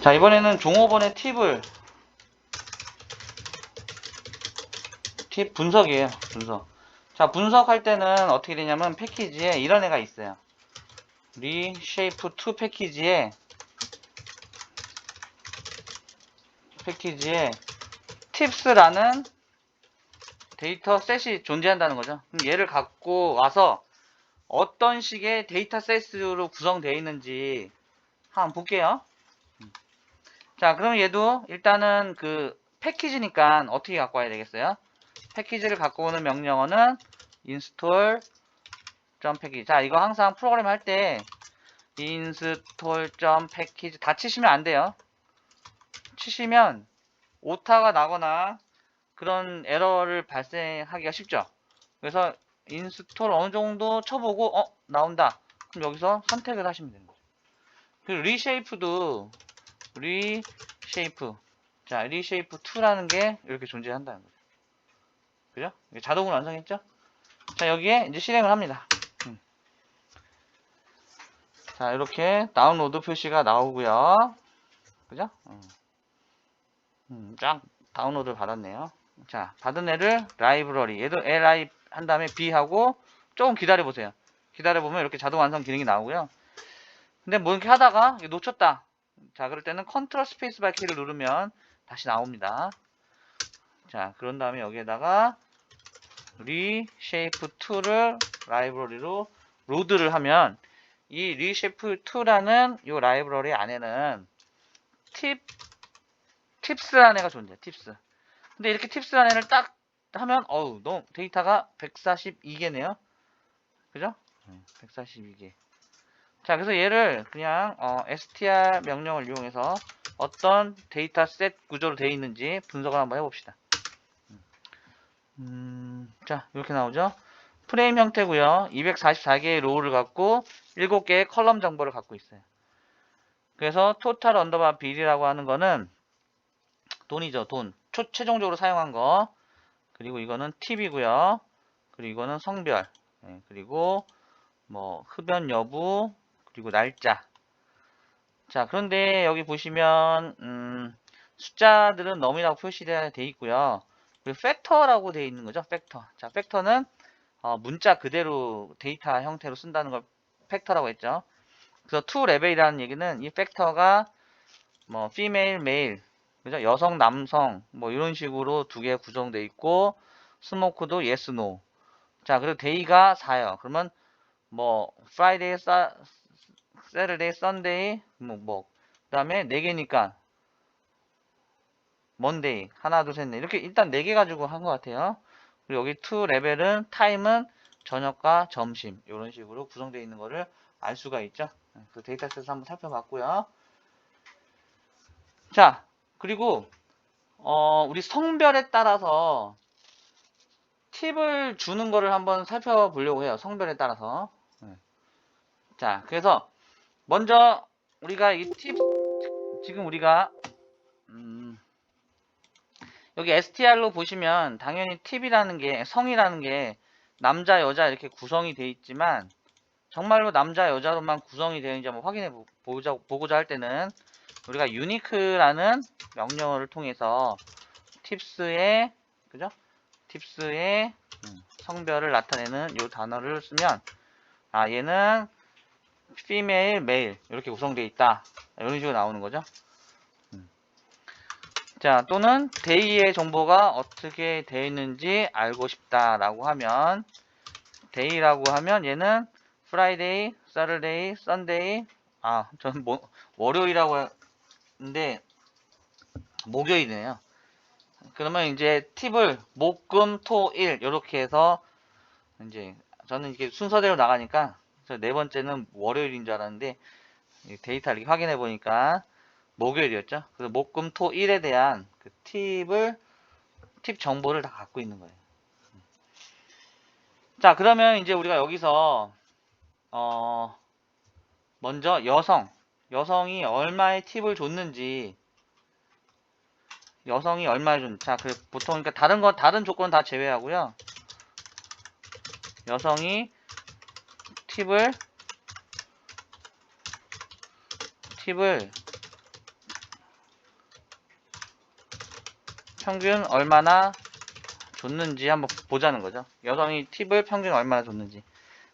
자, 이번에는 종업원의 팁을 팁 분석이에요. 분석. 자, 분석할 때는 어떻게 되냐면 패키지에 이런 애가 있어요. 리쉐이프 2 패키지에 패키지에 팁스라는 데이터 셋이 존재한다는 거죠. 그럼 얘를 갖고 와서 어떤 식의 데이터 셋으로 구성되어 있는지 한번 볼게요. 자, 그럼 얘도 일단은 그 패키지니까 어떻게 갖고 와야 되겠어요? 패키지를 갖고 오는 명령어는 install 패키지. 자, 이거 항상 프로그램 할 때 install 패키지 다 치시면 안 돼요. 치시면 오타가 나거나 그런 에러를 발생하기가 쉽죠. 그래서 인스톨 어느 정도 쳐보고 어 나온다. 그럼 여기서 선택을 하시면 되는 거죠. 그리고 리쉐이프도 리쉐이프 자 리쉐이프 2라는 게 이렇게 존재한다는 거죠. 그죠? 자동으로 완성했죠? 자 여기에 이제 실행을 합니다. 음. 자 이렇게 다운로드 표시가 나오고요. 그죠? 음. 음, 쫙 다운로드 받았네요. 자, 받은 애를 라이브러리. 얘도 li 한 다음에 b 하고 조금 기다려 보세요. 기다려 보면 이렇게 자동 완성 기능이 나오고요. 근데 뭐 이렇게 하다가 놓쳤다. 자, 그럴 때는 컨트롤 스페이스 바 키를 누르면 다시 나옵니다. 자, 그런 다음에 여기에다가 리쉐이프 2를 라이브러리로 로드를 하면 이 리쉐이프 2라는 이 라이브러리 안에는 팁 팁스라는 애가 존재해. 팁스. 근데 이렇게 팁스라는 애를 딱 하면 어우 너무 데이터가 142개네요. 그죠? 142개. 자 그래서 얘를 그냥 어, str 명령을 이용해서 어떤 데이터 셋 구조로 되어 있는지 분석을 한번 해봅시다. 음, 자 이렇게 나오죠. 프레임 형태고요. 244개의 로우를 갖고 7개의 컬럼 정보를 갖고 있어요. 그래서 토탈 언더바 빌이라고 하는 거는 돈이죠, 돈. 초, 최종적으로 사용한 거. 그리고 이거는 팁이고요. 그리고 이거는 성별. 예, 그리고 뭐 흡연 여부, 그리고 날짜. 자, 그런데 여기 보시면 음, 숫자들은 넘이라고 표시되어 돼 있고요. 그리고 팩터라고 되어 있는 거죠, 팩터. 자, 팩터는 어, 문자 그대로 데이터 형태로 쓴다는 걸 팩터라고 했죠. 그래서 to 레벨이라는 얘기는 이 팩터가 뭐 female, male 그죠? 여성, 남성, 뭐 이런 식으로 두 개 구성되어 있고, 스모크도 yes, no. 자, 그리고 데이가 4요. 그러면 뭐 Sa- Saturday, Sunday, 뭐, 뭐. 그 다음에 4개니까 Monday, 하나, 둘, 셋, 넷. 이렇게 일단 4개 가지고 한 것 같아요. 그리고 여기 to 레벨은 타임은 저녁과 점심 이런 식으로 구성되어 있는 거를 알 수가 있죠. 그 데이터셋을 한번 살펴봤고요. 자, 그리고 어, 우리 성별에 따라서 팁을 주는 거를 한번 살펴보려고 해요. 성별에 따라서. 네. 자, 그래서 먼저 우리가 이 팁 지금 우리가 음, 여기 str로 보시면 당연히 팁이라는 게 성이라는 게 남자 여자 이렇게 구성이 되어 있지만 정말로 남자 여자로만 구성이 되어 있는지 한번 확인해 보- 보자, 보고자 할 때는 우리가 유니크라는 명령어를 통해서 팁스의 그죠? 팁스의 음, 성별을 나타내는 이 단어를 쓰면 아 얘는 female, male 이렇게 구성되어 있다 이런 식으로 나오는 거죠. 음. 자 또는 day의 정보가 어떻게 되어 있는지 알고 싶다라고 하면 day라고 하면 얘는 Friday, Saturday, Sunday 아 저는 뭐, 월요일이라고 근데 목요일이네요. 그러면 이제 팁을 목 금 토 일 이렇게 해서 이제 저는 이게 순서대로 나가니까 저네 번째는 월요일인 줄 알았는데 이 데이터를 확인해 보니까 목요일이었죠. 그래서 목금 토일에 대한 그 팁을 팁 정보를 다 갖고 있는 거예요. 자 그러면 이제 우리가 여기서 어 먼저 여성 여성이 얼마의 팁을 줬는지 여성이 얼마에 준, 자, 그, 보통, 그러니까 다른 거, 다른 조건 다 제외하고요. 여성이 팁을 팁을 평균 얼마나 줬는지 한번 보자는 거죠. 여성이 팁을 평균 얼마나 줬는지.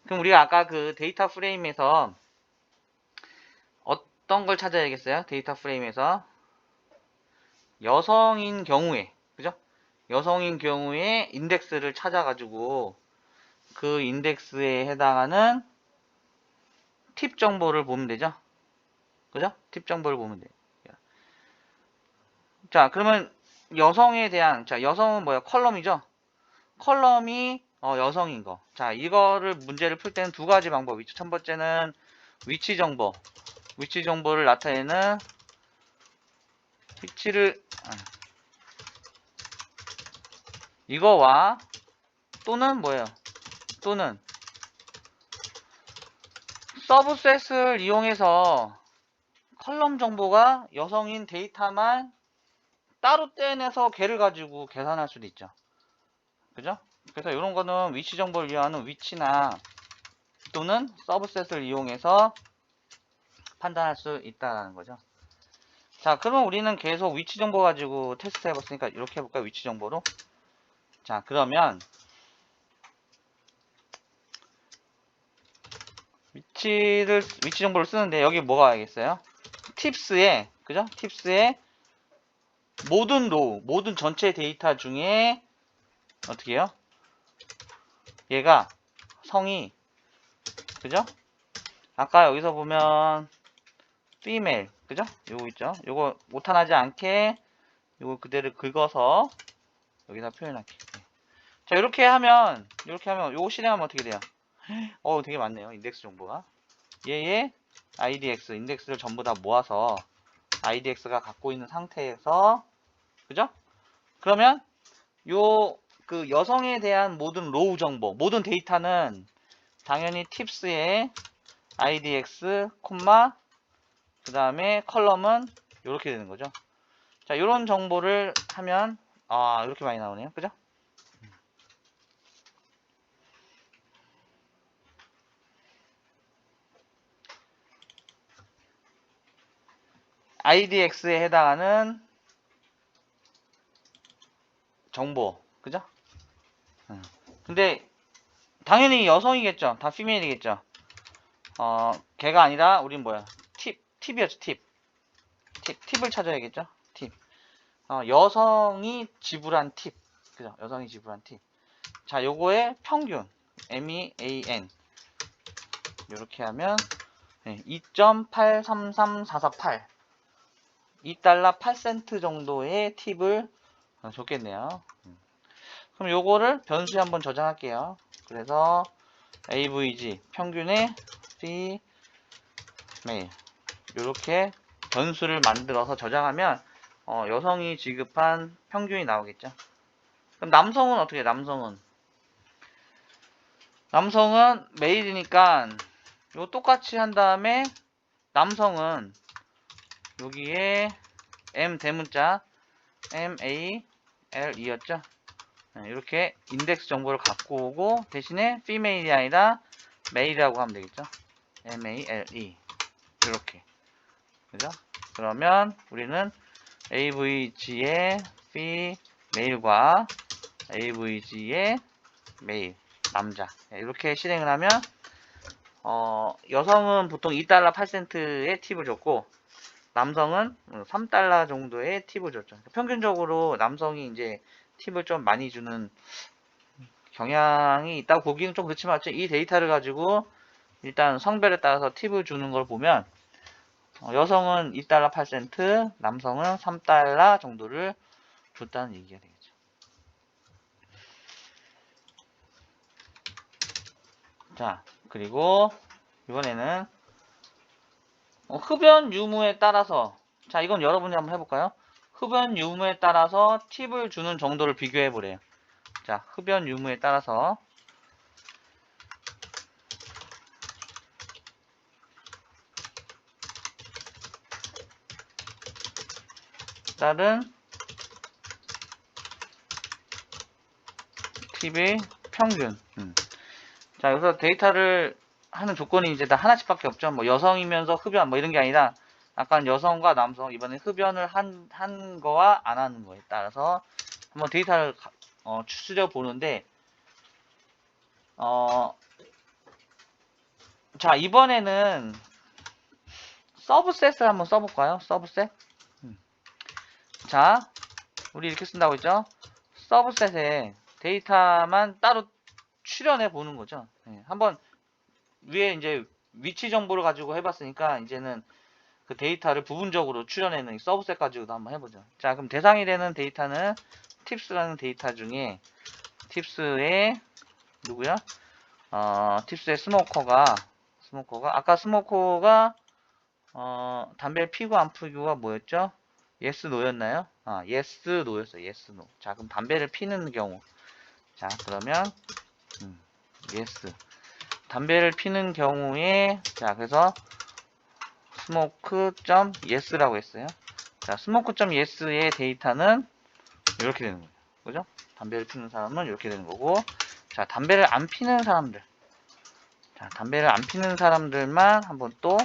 그럼 우리가 아까 그 데이터 프레임에서 어떤 걸 찾아야겠어요? 데이터 프레임에서 여성인 경우에 그죠? 여성인 경우에 인덱스를 찾아가지고 그 인덱스에 해당하는 팁 정보를 보면 되죠? 그죠? 팁 정보를 보면 돼요. 자, 그러면 여성에 대한, 자, 여성은 뭐야? 컬럼이죠? 컬럼이 어, 여성인 거. 자, 이거를 문제를 풀 때는 두 가지 방법이 있죠. 첫 번째는 위치 정보. 위치 정보를 나타내는 위치를, 아. 이거와 또는 뭐예요? 또는 서브셋을 이용해서 컬럼 정보가 여성인 데이터만 따로 떼내서 걔를 가지고 계산할 수도 있죠. 그죠? 그래서 이런 거는 위치 정보를 이용하는 위치나 또는 서브셋을 이용해서 판단할 수 있다는 거죠. 자, 그러면 우리는 계속 위치 정보 가지고 테스트 해봤으니까 이렇게 해볼까요? 위치 정보로. 자, 그러면 위치를 위치 정보를 쓰는데 여기 뭐가 알겠어요? 팁스에 그죠? 팁스에 모든 로우, 모든 전체 데이터 중에 어떻게 해요? 얘가 성이 그죠? 아까 여기서 보면 female 그죠? 요거 있죠? 요거 오탄하지 않게 요거 그대로 긁어서 여기다 표현할게. 자 이렇게 하면 이렇게 하면 요거 실행하면 어떻게 돼요? 어 되게 많네요 인덱스 정보가 얘의 idx 인덱스를 전부 다 모아서 idx가 갖고 있는 상태에서 그죠? 그러면 요 그 여성에 대한 모든 로우 정보 모든 데이터는 당연히 팁스의 idx 콤마 그 다음에 컬럼은 이렇게 되는 거죠 자 이런 정보를 하면 아 이렇게 많이 나오네요 그죠? IDX에 해당하는 정보, 그죠? 음. 근데 당연히 여성이겠죠. 다 피메일이겠죠. 어, 걔가 아니라 우린 뭐야? 팁, 팁이었죠. 팁. 팁, 팁을 찾아야겠죠. 팁. 어, 여성이 지불한 팁, 그죠? 여성이 지불한 팁. 자, 요거의 평균, MEAN. 이렇게 하면 2.833448. 2달러 8센트 정도의 팁을 어, 줬겠네요. 음. 그럼 요거를 변수에 한번 저장할게요. 그래서 avg 평균의 fee mail 이렇게 변수를 만들어서 저장하면 어, 여성이 지급한 평균이 나오겠죠. 그럼 남성은 어떻게? 남성은 남성은 메일이니까 요 똑같이 한 다음에 남성은 여기에 M 대문자 M A L E였죠. 이렇게 인덱스 정보를 갖고 오고 대신에 female이 아니라 male이라고 하면 되겠죠. M A L E 이렇게 그죠? 그러면 우리는 AVG의 female과 AVG의 male 남자 이렇게 실행을 하면 어, 여성은 보통 2달러 8센트의 팁을 줬고 남성은 3달러 정도의 팁을 줬죠. 그러니까 평균적으로 남성이 이제 팁을 좀 많이 주는 경향이 있다고 보기는 좀 그렇지만 이 데이터를 가지고 일단 성별에 따라서 팁을 주는 걸 보면 어, 여성은 2달러 8센트, 남성은 3달러 정도를 줬다는 얘기가 되겠죠. 자, 그리고 이번에는 어, 흡연 유무에 따라서 자 이건 여러분이 한번 해볼까요? 흡연 유무에 따라서 팁을 주는 정도를 비교해 보래요. 자 흡연 유무에 따라서 다른 팁의 평균 음. 자 여기서 데이터를 하는 조건이 이제 다 하나씩밖에 없죠. 뭐 여성이면서 흡연 뭐 이런 게 아니라 약간 여성과 남성 이번에 흡연을 한, 한 거와 안 하는 거에 따라서 한번 데이터를 가- 어, 추스려 보는데 어, 자 이번에는 서브셋을 한번 써볼까요? 서브셋. 음. 자, 우리 이렇게 쓴다고 했죠? 서브셋에 데이터만 따로 출연해 보는 거죠. 예, 한번 위에 이제 위치 정보를 가지고 해봤으니까 이제는 그 데이터를 부분적으로 출연해는 이 서브셋 가지고도 한번 해보죠. 자, 그럼 대상이 되는 데이터는 팁스라는 데이터 중에 팁스의 누구야? 어, 팁스의 스모커가 스모커가 아까 스모커가 어, 담배를 피고 안 피고가 뭐였죠? 예스 노였나요? 아, 예스 노였어요. 예스 노. 자, 그럼 담배를 피는 경우. 자, 그러면 음, 예스. 담배를 피는 경우에 자, 그래서 smoke.yes라고 했어요. 자, smoke.yes의 데이터는 이렇게 되는 거예요. 그죠? 담배를 피는 사람은 이렇게 되는 거고 자, 담배를 안 피는 사람들. 자, 담배를 안 피는 사람들만 한번 또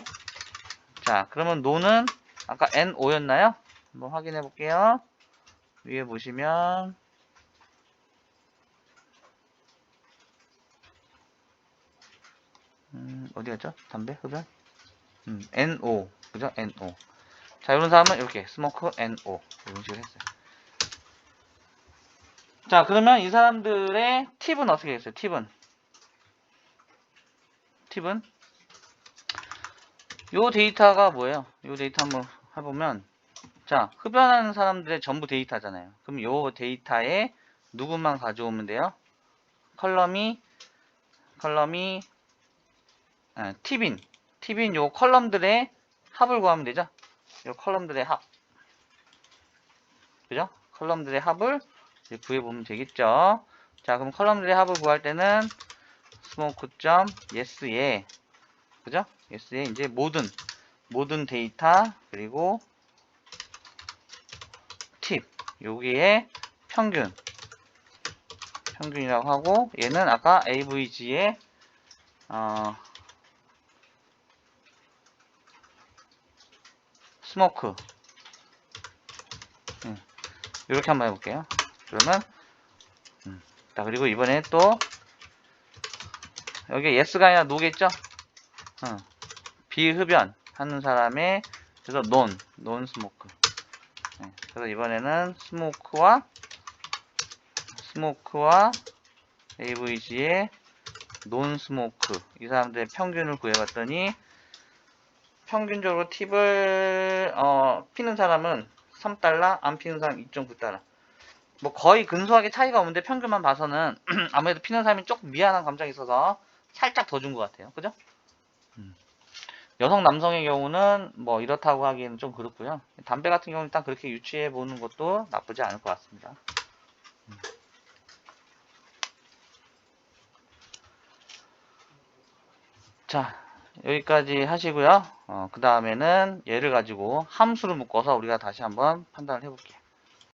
자, 그러면 노는 아까 NO였나요? 한번 확인해 볼게요. 위에 보시면 음, 어디 갔죠? 담배 흡연? 음, NO 그죠? NO 자, 이런 사람은 이렇게 스모크 NO 이런 식으로 했어요. 자, 그러면 이 사람들의 팁은 어떻게 했어요? 팁은 팁은 요 데이터가 뭐예요? 요 데이터 한번 해보면 자 흡연하는 사람들의 전부 데이터잖아요. 그럼 요 데이터에 누구만 가져오면 돼요? 컬럼이 컬럼이 아, 팁인 팁인 요 컬럼들의 합을 구하면 되죠? 요 컬럼들의 합 그죠? 컬럼들의 합을 이제 구해보면 되겠죠? 자 그럼 컬럼들의 합을 구할 때는 smoke.yes에 그죠? yes에 이제 모든 모든 데이터 그리고 팁 여기에 평균 평균이라고 하고 얘는 아까 avg의 어, 스모크. 음, 이렇게 한번 해볼게요. 그러면 음, 자 그리고 이번에 또 여기 yes가 아니라 no겠죠? 어, 비흡연 하는 사람의 그래서 논, 논 스모크. 네, 그래서 이번에는 스모크와 스모크와 AVG의 논 스모크 이 사람들의 평균을 구해봤더니 평균적으로 팁을 어, 피는 사람은 3달러, 안 피는 사람 2.9달러. 뭐 거의 근소하게 차이가 없는데 평균만 봐서는 아무래도 피는 사람이 조금 미안한 감정이 있어서 살짝 더 준 것 같아요. 그죠? 여성 남성의 경우는 뭐 이렇다고 하기에는 좀 그렇고요. 담배 같은 경우는 일단 그렇게 유추해 보는 것도 나쁘지 않을 것 같습니다. 음. 자, 여기까지 하시고요. 어, 그 다음에는 얘를 가지고 함수를 묶어서 우리가 다시 한번 판단을 해볼게요.